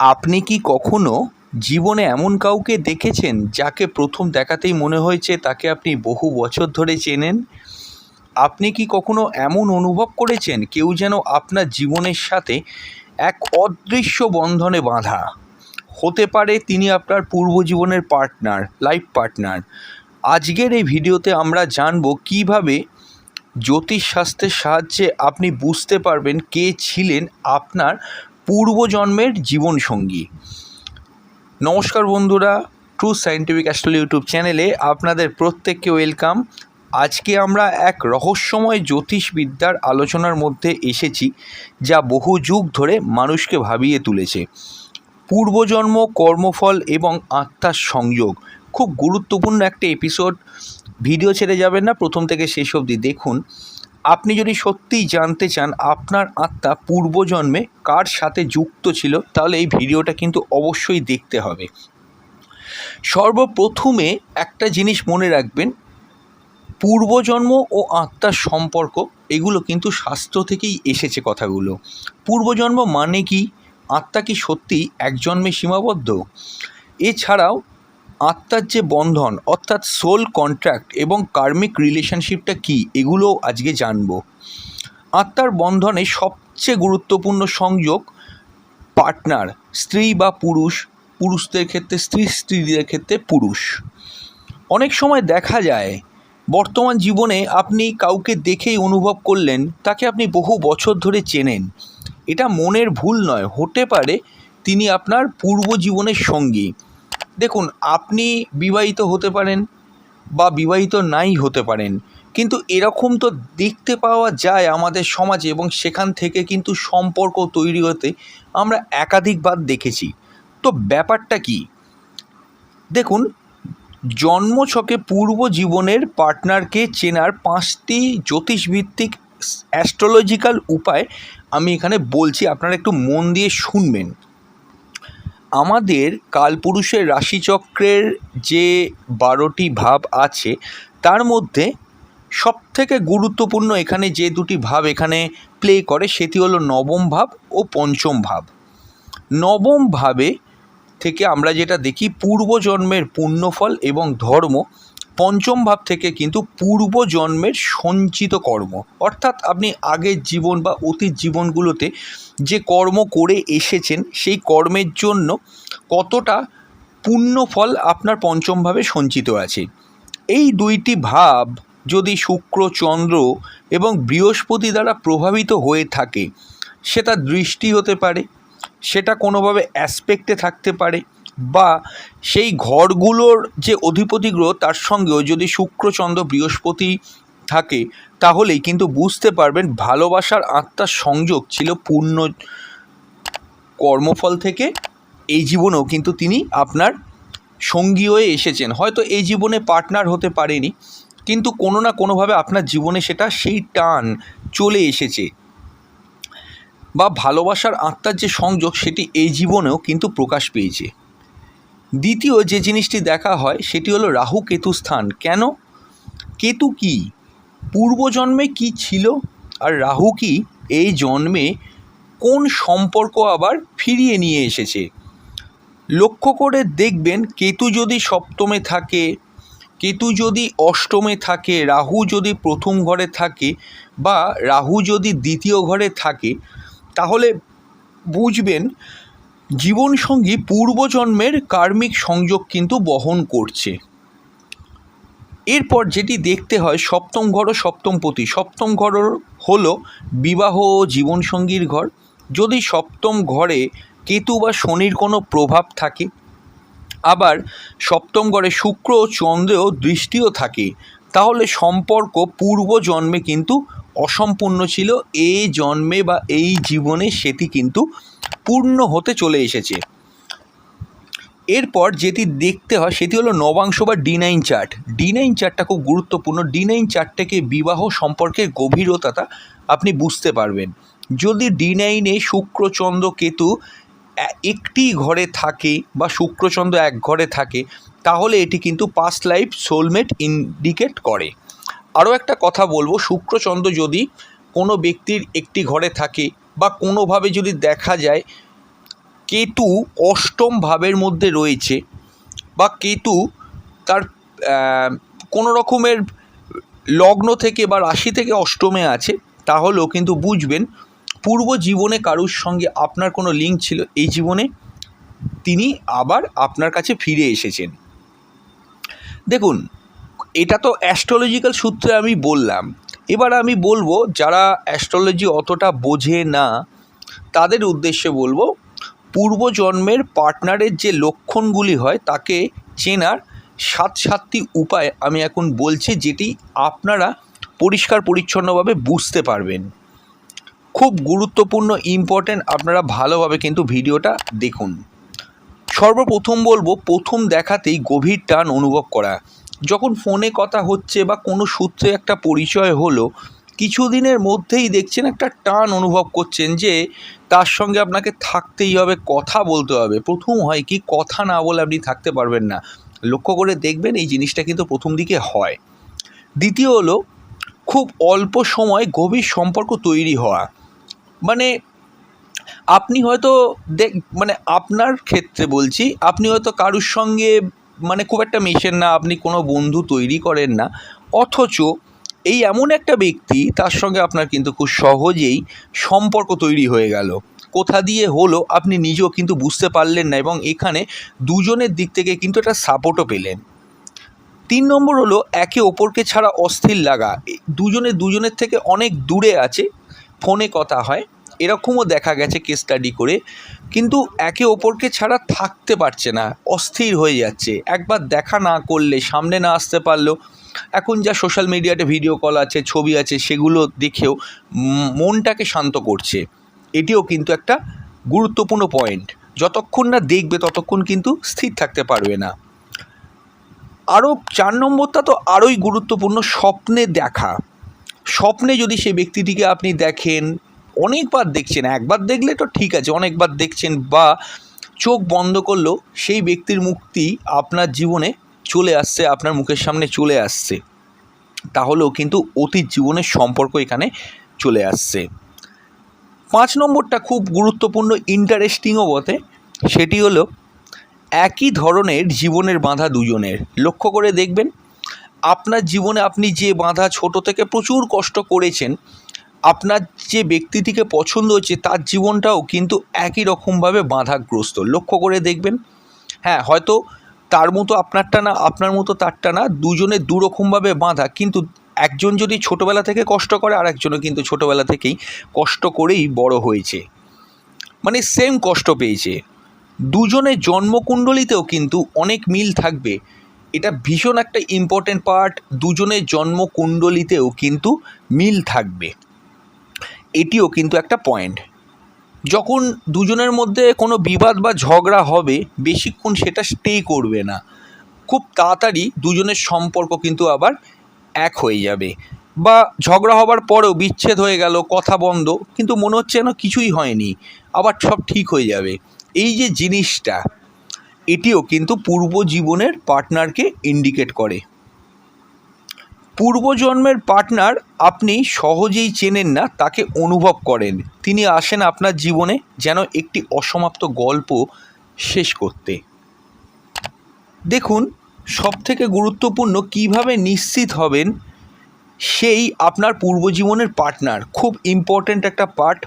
আপনি কি কখনো জীবনে এমন কাউকে দেখেছেন যাকে প্রথম দেখাতেই মনে হয়েছে তাকে আপনি বহু বছর ধরে চেনেন? আপনি কি কখনো এমন অনুভব করেছেন কেউ যেন আপনার জীবনের সাথে এক অদৃশ্য বন্ধনে বাঁধা? হতে পারে তিনি আপনার পূর্ব জীবনের পার্টনার, লাইফ পার্টনার। আজকের এই ভিডিওতে আমরা জানব কীভাবে জ্যোতিষশাস্ত্রের সাহায্যে আপনি বুঝতে পারবেন কে ছিলেন আপনার পূর্বজন্মের জীবনসঙ্গী। নমস্কার বন্ধুরা ট্রু সায়েন্টিফিক অ্যাস্ট্রোল ইউটিউব চ্যানেলে আপনাদের প্রত্যেককে ওয়েলকাম আজকে আমরা এক রহস্যময় জ্যোতিষবিদ্যার আলোচনার মধ্যে এসেছি, যা বহু যুগ ধরে মানুষকে ভাবিয়ে তুলেছে। পূর্বজন্ম, কর্মফল এবং আত্মার সংযোগ, খুব গুরুত্বপূর্ণ একটা এপিসোড ভিডিও ছেড়ে যাবেন না, প্রথম থেকে শেষ অবধি দেখুন। আপনি যদি সত্যিই জানতে চান আপনার আত্মা পূর্বজন্মে কার সাথে যুক্ত ছিল, তাহলে এই ভিডিওটা কিন্তু অবশ্যই দেখতে হবে। সর্বপ্রথমে একটা জিনিস মনে রাখবেন, পূর্বজন্ম ও আত্মার সম্পর্ক, এগুলো কিন্তু শাস্ত্র থেকেই এসেছে কথাগুলো। পূর্বজন্ম মানে কি? আত্মা কি সত্যিই এক জন্মে সীমাবদ্ধ? এছাড়াও আত্মার যে বন্ধন, অর্থাৎ সোল কন্ট্রাক্ট এবং কার্মিক রিলেশনশিপটা কি এগুলো আজকে জানব। আত্মার বন্ধনে সবচেয়ে গুরুত্বপূর্ণ সংযোগ পার্টনার স্ত্রী বা পুরুষ, পুরুষদের ক্ষেত্রে স্ত্রী, স্ত্রীদের ক্ষেত্রে পুরুষ। অনেক সময় দেখা যায়, বর্তমান জীবনে আপনি কাউকে দেখেই অনুভব করলেন, তাকে আপনি বহু বছর ধরে চেনেন। এটা মনের ভুল নয়, হতে পারে তিনি আপনার পূর্ব জীবনের সঙ্গী। দেখুন, আপনি বিবাহিত হতে পারেন বা বিবাহিত নাই হতে পারেন, কিন্তু এরকম তো দেখতে পাওয়া যায় আমাদের সমাজে এবং সেখান থেকে কিন্তু সম্পর্ক তৈরি হতে আমরা একাধিকবার দেখেছি। তো ব্যাপারটা কি? দেখুন, জন্মছকে পূর্ব জীবনের পার্টনারকে চেনার পাঁচটি জ্যোতিষভিত্তিক অ্যাস্ট্রোলজিক্যাল উপায় আমি এখানে বলছি, আপনারা একটু মন দিয়ে শুনবেন। আমাদের কালপুরুষের রাশিচক্রের যে বারোটি ভাব আছে, তার মধ্যে সব থেকে গুরুত্বপূর্ণ এখানে যে দুটি ভাব এখানে প্লে করে, সেটি হলো নবম ভাব ও পঞ্চম ভাব। নবম ভাবে থেকে আমরা যেটা দেখি, পূর্বজন্মের পুণ্যফল এবং ধর্ম পঞ্চম ভাব থেকে কিন্তু পূর্বজন্মের সঞ্চিত কর্ম। অর্থাৎ আপনি আগের জীবন বা অতীত জীবনগুলোতে যে কর্ম করে এসেছেন, সেই কর্মের জন্য কতটা পুণ্যফল আপনার পঞ্চমভাবে সঞ্চিত আছে। এই দুইটি ভাব যদি শুক্র, চন্দ্র এবং বৃহস্পতি দ্বারা প্রভাবিত হয়ে থাকে, সেটা দৃষ্টি হতে পারে, সেটা কোনোভাবে অ্যাসপেক্টে থাকতে পারে বা সেই ঘরগুলোর যে অধিপতি গ্রহ, তার সঙ্গেও যদি শুক্র, চন্দ্র, বৃহস্পতি থাকে, তাহলেই কিন্তু বুঝতে পারবেন ভালোবাসার আত্মার সংযোগ ছিল পূর্ণ কর্মফল থেকে। এই জীবনেও কিন্তু তিনি আপনার সঙ্গী হয়ে এসেছেন। হয়তো এই জীবনে পার্টনার হতে পারেনি, কিন্তু কোনো না কোনোভাবে আপনার জীবনে সেটা সেই টান চলে এসেছে। বা ভালোবাসার আত্মার যে সংযোগ, সেটি এই জীবনেও কিন্তু প্রকাশ পেয়েছে। দ্বিতীয় যে জিনিসটি দেখা হয়, সেটি হলো রাহু কেতু স্থান কেন? কেতু কি? পূর্বজন্মে কি ছিল? আর রাহু কি? এই জন্মে কোন সম্পর্ক আবার ফিরিয়ে নিয়ে এসেছে? লক্ষ্য করে দেখবেন, কেতু যদি সপ্তমে থাকে, কেতু যদি অষ্টমে থাকে, রাহু যদি প্রথম ঘরে থাকে বা রাহু যদি দ্বিতীয় ঘরে থাকে, তাহলে বুঝবেন জীবনসঙ্গী পূর্বজন্মের কার্মিক সংযোগ কিন্তু বহন করছে। এরপর যেটি দেখতে হয় সপ্তম ঘর ও সপ্তম সপ্তমপতি সপ্তম ঘর হল বিবাহ ও জীবনসঙ্গীর ঘর। যদি সপ্তম ঘরে কেতু বা শনির কোনো প্রভাব থাকে, আবার সপ্তম ঘরে শুক্র ও চন্দ্রেও দৃষ্টিও থাকে, তাহলে সম্পর্ক পূর্ব জন্মে কিন্তু অসম্পূর্ণ ছিল। এই জন্মে বা এই জীবনে সেটি কিন্তু পূর্ণ হতে চলে এসেছে। এরপর যেটি দেখতে হয়, সেটি হলো নবাংশ বা D nine chart. D nine চার্টটা খুব গুরুত্বপূর্ণ। ডি নাইন চার্ট থেকে বিবাহ সম্পর্কের গভীরতাটা আপনি বুঝতে পারবেন। যদি ডি নাইনে শুক্র, চন্দ্র, কেতু একটি ঘরে থাকে বা শুক্রচন্দ্র এক ঘরে থাকে, তাহলে এটি কিন্তু পাস্ট লাইফ সোলমেট ইন্ডিকেট করে। আরও একটা কথা বলব শুক্রচন্দ্র যদি কোনো ব্যক্তির একটি ঘরে থাকে বা কোনোভাবে যদি দেখা যায় কেতু অষ্টম ভাবের মধ্যে রয়েছে বা কেতু তার কোনো রকমের লগ্ন থেকে বা রাশি থেকে অষ্টমে আছে, তাহলেও কিন্তু বুঝবেন পূর্ব জীবনে কারুর সঙ্গে আপনার কোনো লিঙ্ক ছিল, এই জীবনে তিনি আবার আপনার কাছে ফিরে এসেছেন। দেখুন, এটা তো অ্যাস্ট্রোলজিক্যাল সূত্রে আমি বললাম। এবার আমি বলব, যারা অ্যাস্ট্রোলজি অতটা বোঝে না, তাদের উদ্দেশ্যে বলব, পূর্বজন্মের পার্টনারের যে লক্ষণগুলি হয়, তাকে চেনার সাত সাতটি উপায় আমি এখন বলছি, যেটি আপনারা পরিষ্কার পরিচ্ছন্নভাবে বুঝতে পারবেন। খুব গুরুত্বপূর্ণ ইম্পর্ট্যান্ট আপনারা ভালোভাবে কিন্তু ভিডিওটা দেখুন। সর্বপ্রথম বলব, প্রথম দেখাতেই গভীর টান অনুভব করা। যখন ফোনে কথা হচ্ছে বা কোনো সূত্রে একটা পরিচয় হলো, কিছুদিনের মধ্যেই দেখছেন একটা টান অনুভব করছেন যে, তার সঙ্গে আপনাকে থাকতেই হবে, কথা বলতে হবে। প্রথম হয় কি, কথা না বলে আপনি থাকতে পারবেন না। লক্ষ্য করে দেখবেন এই জিনিসটা কিন্তু প্রথম দিকে হয়। দ্বিতীয় হলো, খুব অল্প সময় গভীর সম্পর্ক তৈরি হওয়া। মানে আপনি হয়তো দেখ মানে আপনার ক্ষেত্রে বলছি, আপনি হয়তো কারুর সঙ্গে মানে খুব একটা মেশেন না, আপনি কোনো বন্ধু তৈরি করেন না। অথচ এই এমন একটা ব্যক্তি, তার সঙ্গে আপনার কিন্তু খুব সহজেই সম্পর্ক তৈরি হয়ে গেল। কোথা দিয়ে হলো, আপনি নিজেও কিন্তু বুঝতে পারলেন না এবং এখানে দুজনের দিক থেকে কিন্তু একটা সাপোর্টও পেলেন। তিন নম্বর হলো, একে অপরকে ছাড়া অস্থির লাগা। দুজনে দুজনের থেকে অনেক দূরে আছে, ফোনে কথা হয়। এরকমও দেখা গেছে কেস স্টাডি করে, কিন্তু একে অপরকে ছাড়া থাকতে পারছে না, অস্থির হয়ে যাচ্ছে। একবার দেখা না করলে, সামনে না আসতে পারলেও, এখন যা সোশ্যাল মিডিয়াতে ভিডিও কল আছে, ছবি আছে, সেগুলো দেখেও মনটাকে শান্ত করছে। এটিও কিন্তু একটা গুরুত্বপূর্ণ পয়েন্ট যতক্ষণ না দেখবে, ততক্ষণ কিন্তু স্থির থাকতে পারবে না। আরও চার নম্বরটা তো আরোই গুরুত্বপূর্ণ, স্বপ্নে দেখা। স্বপ্নে যদি সেই ব্যক্তিটিকে আপনি দেখেন অনেকবার দেখছেন, একবার দেখলে তো ঠিক আছে, অনেকবার দেখছেন বা চোখ বন্ধ করলেও সেই ব্যক্তির মুক্তি আপনার জীবনে চলে আসছে, আপনার মুখের সামনে চলে আসছে। তাহলেও কিন্তু অতীত জীবনের সম্পর্ক এখানে চলে আসছে। পাঁচ নম্বরটা খুব গুরুত্বপূর্ণ ইন্টারেস্টিংও বটে। সেটি হলো, একই ধরনের জীবনের বাঁধা দুজনের। লক্ষ্য করে দেখবেন, আপনার জীবনে আপনি যে বাঁধা ছোট থেকে প্রচুর কষ্ট করেছেন আপনার যে ব্যক্তিটিকে পছন্দ হচ্ছে, তার জীবনটাও কিন্তু একই রকমভাবে বাধাগ্রস্ত। লক্ষ্য করে দেখবেন হ্যাঁ হয়তো তার মতো আপনারটা না, আপনার মতো তারটা না, দুজনে দুরকমভাবে বাঁধা। কিন্তু একজন যদি ছোটোবেলা থেকে কষ্ট করে আর একজনও কিন্তু ছোটোবেলা থেকেই কষ্ট করেই বড় হয়েছে। মানে সেম কষ্ট পেয়েছে। দুজনের জন্মকুণ্ডলিতেও কিন্তু অনেক মিল থাকবে। এটা ভীষণ একটা ইম্পর্টেন্ট পার্ট দুজনের জন্মকুণ্ডলিতেও কিন্তু মিল থাকবে। এটিও কিন্তু একটা পয়েন্ট যখন দুজনের মধ্যে কোনো বিবাদ বা ঝগড়া হবে, বেশিক্ষণ সেটা স্টে করবে না। খুব তাড়াতাড়ি দুজনের সম্পর্ক কিন্তু আবার এক হয়ে যাবে। বা ঝগড়া হবার পরেও বিচ্ছেদ হয়ে গেল, কথা বন্ধ, কিন্তু মনে হচ্ছে যেন কিছুই হয়নি, আবার সব ঠিক হয়ে যাবে। এই যে জিনিসটা, এটিও কিন্তু পূর্ব জীবনের পার্টনারকে ইন্ডিকেট করে। পূর্বজন্মের পার্টনার আপনি সহজেই চেনেন না, তাকে অনুভব করেন। তিনি আসেন আপনার জীবনে যেন একটি অসমাপ্ত গল্প শেষ করতে। দেখুন, সবথেকে গুরুত্বপূর্ণ কীভাবে নিশ্চিত হবেন সেই আপনার পূর্বজীবনের পার্টনার। খুব ইম্পর্ট্যান্ট একটা পার্ট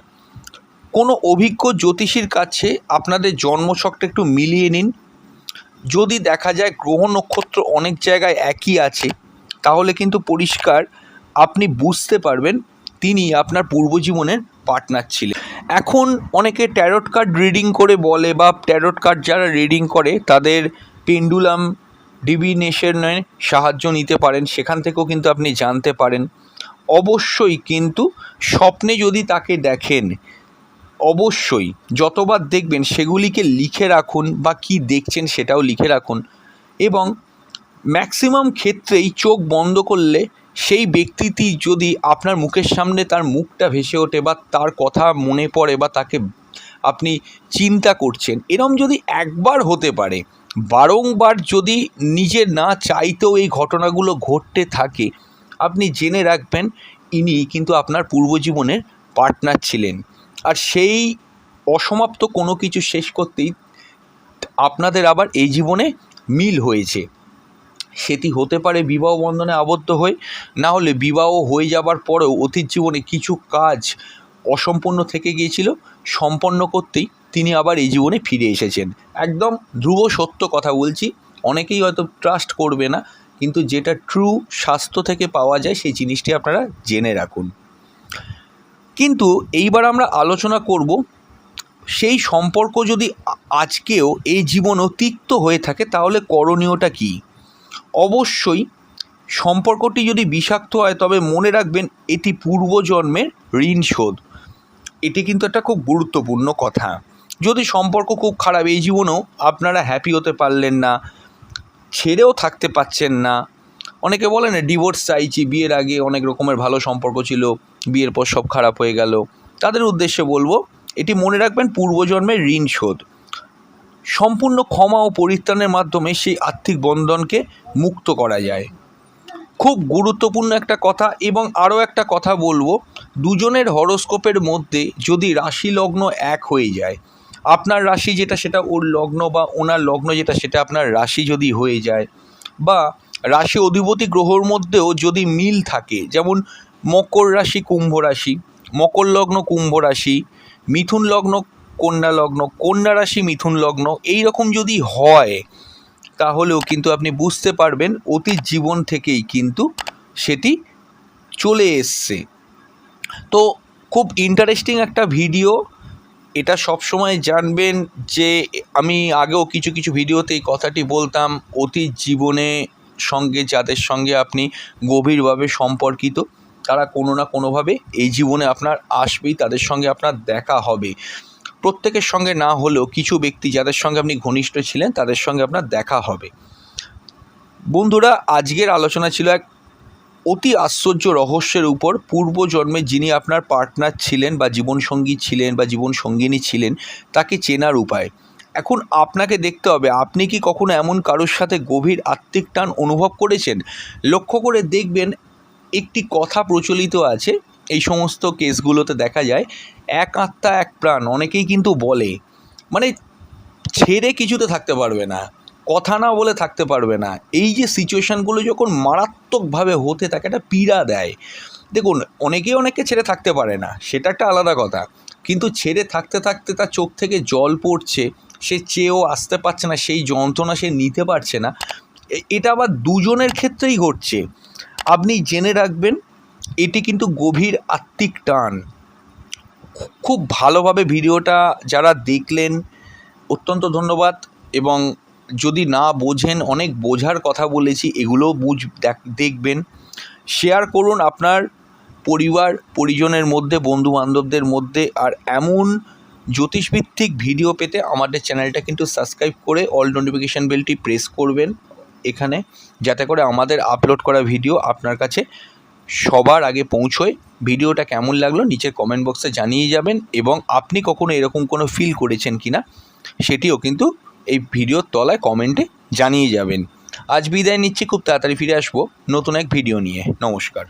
কোনো অভিজ্ঞ জ্যোতিষীর কাছে আপনাদের জন্মছকটা একটু মিলিয়ে নিন। যদি দেখা যায় গ্রহ নক্ষত্র অনেক জায়গায় একই আছে তাহলে কিন্তু পরিষ্কার আপনি বুঝতে পারবেন তিনি আপনার পূর্বজীবনের পার্টনার ছিলেন। এখন অনেকে ট্যারট কার্ড রিডিং করে বলে বা ট্যারট কার্ড যারা রিডিং করে, তাদের পেন্ডুলাম ডিভিনেশনের সাহায্য নিতে পারেন, সেখান থেকেও কিন্তু আপনি জানতে পারেন। অবশ্যই কিন্তু স্বপ্নে যদি তাকে দেখেন, অবশ্যই যতবার দেখবেন সেগুলিকে লিখে রাখুন বা কি দেখছেন সেটাও লিখে রাখুন এবং ম্যাক্সিমাম ক্ষেত্রেই চোখ বন্ধ করলে সেই ব্যক্তিটি যদি আপনার মুখের সামনে তার মুখটা ভেসে ওঠে বা তার কথা মনে পড়ে বা তাকে আপনি চিন্তা করছেন, এরম যদি একবার হতে পারে, বারংবার যদি নিজে না চাইতেও এই ঘটনাগুলো ঘটতে থাকে, আপনি জেনে রাখবেন ইনি কিন্তু আপনার পূর্বজীবনের পার্টনার ছিলেন। আর সেই অসমাপ্ত কোনো কিছু শেষ করতেই আপনাদের আবার এই জীবনে মিল হয়েছে। সেটি হতে পারে বিবাহ বন্ধনে আবদ্ধ হয়ে না হলে বিবাহ হয়ে যাবার পরেও অতীত জীবনে কিছু কাজ অসম্পূর্ণ থেকে গিয়েছিল, সম্পন্ন করতেই তিনি আবার এই জীবনে ফিরে এসেছেন। একদম ধ্রুব সত্য কথা বলছি, অনেকেই হয়তো ট্রাস্ট করবে না, কিন্তু যেটা ট্রু স্বাস্থ্য থেকে পাওয়া যায় সেই জিনিসটি আপনারা জেনে রাখুন। কিন্তু এইবার আমরা আলোচনা করব, সেই সম্পর্ক যদি আজকেও এই জীবনও তিক্ত হয়ে থাকে তাহলে করণীয়টা কী? অবশ্যই সম্পর্কটি যদি বিষাক্ত হয়, তবে মনে রাখবেন এটি পূর্বজন্মের ঋণ শোধ। এটি কিন্তু একটা খুব গুরুত্বপূর্ণ কথা। যদি সম্পর্ক খুব খারাপ, এই জীবনেও আপনারা হ্যাপি হতে পারলেন না, ছেড়েও থাকতে পাচ্ছেন না। অনেকে বলে না ডিভোর্স চাইছি, বিয়ের আগে অনেক রকমের ভালো সম্পর্ক ছিল, বিয়ের পর সব খারাপ হয়ে গেল। তাদের উদ্দেশ্যে বলব, এটি মনে রাখবেন পূর্বজন্মের ঋণ শোধ। সম্পূর্ণ ক্ষমা ও পরিত্রাণের মাধ্যমে সেই আর্থিক বন্ধনকে মুক্ত করা যায়। খুব গুরুত্বপূর্ণ একটা কথা এবং আরও একটা কথা বলব, দুজনের হরোস্কোপের মধ্যে যদি রাশি লগ্ন এক হয়ে যায়, আপনার রাশি যেটা সেটা ওর লগ্ন বা ওনার লগ্ন যেটা সেটা আপনার রাশি যদি হয়ে যায় বা রাশি অধিপতি গ্রহর মধ্যেও যদি মিল থাকে, যেমন মকর রাশি, কুম্ভ রাশি, মকর লগ্ন, কুম্ভ রাশি, মিথুন লগ্ন কন্যা লগ্ন, কন্যা রাশি মিথুন লগ্ন এই রকম যদি হয়, তাহলেও কিন্তু আপনি বুঝতে পারবেন অতীত জীবন থেকেই কিন্তু সেটি চলে এসছে। তো খুব ইন্টারেস্টিং একটা ভিডিও এটা সবসময় জানবেন যে আমি আগেও কিছু কিছু ভিডিওতে এই কথাটি বলতাম, অতীত জীবনে সঙ্গে, যাদের সঙ্গে আপনি গভীরভাবে সম্পর্কিত, তারা কোনো না কোনোভাবে এই জীবনে আপনার আসবেই, তাদের সঙ্গে আপনার দেখা হবে। প্রত্যেকের সঙ্গে না হলেও কিছু ব্যক্তি যাদের সঙ্গে আপনি ঘনিষ্ঠ ছিলেন, তাদের সঙ্গে আপনার দেখা হবে। বন্ধুরা, আজকের আলোচনা ছিল এক অতি আশ্চর্য রহস্যের উপর। পূর্বজন্মে যিনি আপনার পার্টনার ছিলেন বা জীবনসঙ্গী ছিলেন বা জীবন সঙ্গিনী ছিলেন, তাকে চেনার উপায়। এখন আপনাকে দেখতে হবে, আপনি কি কখনো এমন কারোর সাথে গভীর আত্মিক টান অনুভব করেছেন? লক্ষ্য করে দেখবেন, একটি কথা প্রচলিত আছে, এই সমস্ত কেসগুলোতে দেখা যায় এক আত্মা, এক প্রাণ অনেকেই কিন্তু বলে। মানে ছেড়ে কিছুতে থাকতে পারবে না, কথা না বলে থাকতে পারবে না। এই যে সিচুয়েশানগুলো যখন মারাত্মকভাবে হতে থাকে, একটা পীড়া দেয়। দেখুন, অনেকেই অনেককে ছেড়ে থাকতে পারে না, সেটা একটা আলাদা কথা। কিন্তু ছেড়ে থাকতে থাকতে তার চোখ থেকে জল পড়ছে, সে চেয়েও আসতে পারছে না, সেই যন্ত্রণা সে নিতে পারছে না। এটা আবার দুজনের ক্ষেত্রেই ঘটছে। আপনি জেনে রাখবেন, এটি কিন্তু গভীর আত্মিক টান। খুব ভালোভাবে ভিডিওটা যারা দেখলেন, অত্যন্ত ধন্যবাদ। এবং যদি না বোঝেন, অনেক বোঝার কথা বলেছি, এগুলোও বুঝ, দেখ- দেখবেন। শেয়ার করুন আপনার পরিবার, পরিজনের মধ্যে বন্ধু বান্ধবদের মধ্যে। আর এমন জ্যোতিষভিত্তিক ভিডিও পেতে আমাদের চ্যানেলটা কিন্তু সাবস্ক্রাইব করে অল নোটিফিকেশান বেলটি প্রেস করবেন এখানে, যাতে করে আমাদের আপলোড করা ভিডিও আপনার কাছে সবার আগে পৌঁছয়। ভিডিওটা কেমন লাগল নিচের কমেন্ট বক্সে জানিয়ে যাবেন এবং আপনি কখনো এরকম কোনো ফিল করেছেন কি না সেটিও কিন্তু এই ভিডিওর তলায় কমেন্টে জানিয়ে যাবেন। আজ বিদায় নিচ্ছি, খুব তাড়াতাড়ি ফিরে আসব নতুন এক ভিডিও নিয়ে। নমস্কার।